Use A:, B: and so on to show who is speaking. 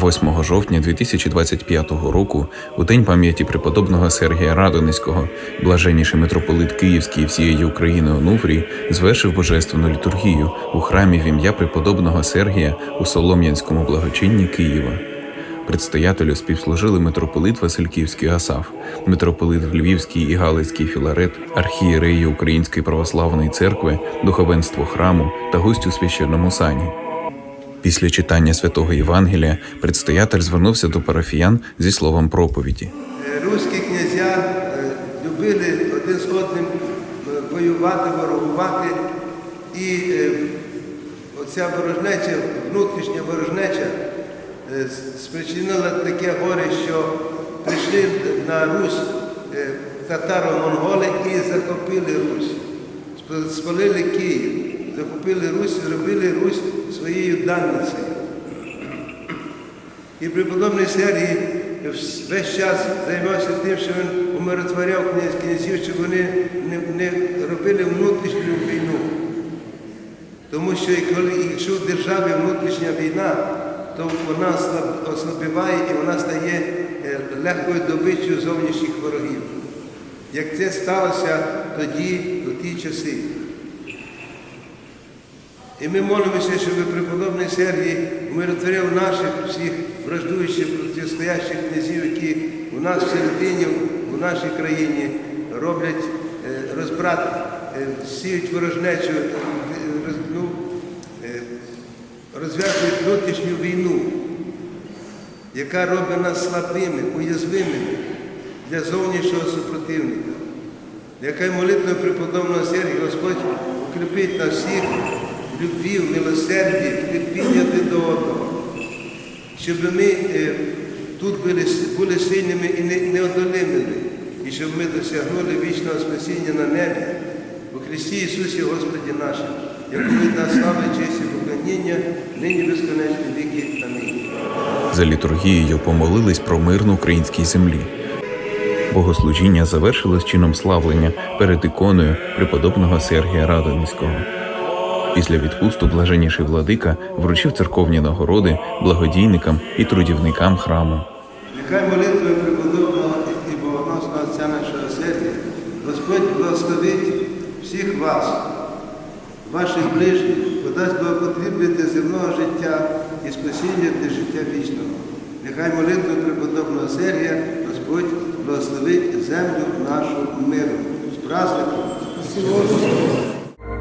A: 8 жовтня 2025 року, у день пам'яті преподобного Сергія Радонезького, блаженніший митрополит Київський всієї України Онуфрій звершив божественну літургію у храмі в ім'я преподобного Сергія у Солом'янському благочинні Києва. Предстоятелю співслужили митрополит Васильківський Асаф, митрополит Львівський і Галицький Філарет, архієреї Української православної церкви, духовенство храму та гості у священному сані. Після читання святого Євангелія предстоятель звернувся до парафіян зі словом проповіді.
B: Е, Руські князя е, любили один з одним е, воювати, ворогувати. І оця ворожнеча, внутрішня ворожнеча спричинила таке горе, що прийшли на Русь татаро-монголи і захопили Русь. Спалили Київ, захопили Русь і зробили Русь своєю данницею. І преподобний Сергій весь час займався тим, що він умиротворяв князь князів, щоб вони не, не робили внутрішню війну. Тому що коли, якщо в державі внутрішня війна, то вона ослабіває і вона стає е, легкою добиччю зовнішніх ворогів. Як це сталося тоді, у ті часи. І ми молимося, щоб преподобний Сергій умиротворив наших всіх враждуючих протистоящих князів, які у нас в нашій країні роблять е, розбрат, е, сіють ворожнечу, е, ну, розв'язують внутрішню війну, яка робить нас слабими, уязвимими для зовнішнього супротивника. Нехай молитвою преподобного Сергія Господь укріпить нас всіх любві, в милосерді, терпіння до одного, щоб ми е, тут були, були сильними і не- неодолимими, і щоб ми досягнули вічного спасіння на небі у Христі Ісусі Господі нашим, якому нас слава, честь і поклоніння, нині безконечні віки. Амінь.
A: За літургією помолились про мир на українській землі. Богослужіння завершилось чином славлення перед іконою преподобного Сергія Радонезького. Після відпусту блаженніший владика вручив церковні нагороди благодійникам і трудівникам храму.
B: Нехай молитвою преподобного і богоносного Отця нашого Сергія Господь благословить всіх вас, ваших ближніх, подасть благопотрібне для земного життя і спасіння для життя вічного. Нехай молитвою преподобного Сергія Господь благословить землю нашу миром. З праздником!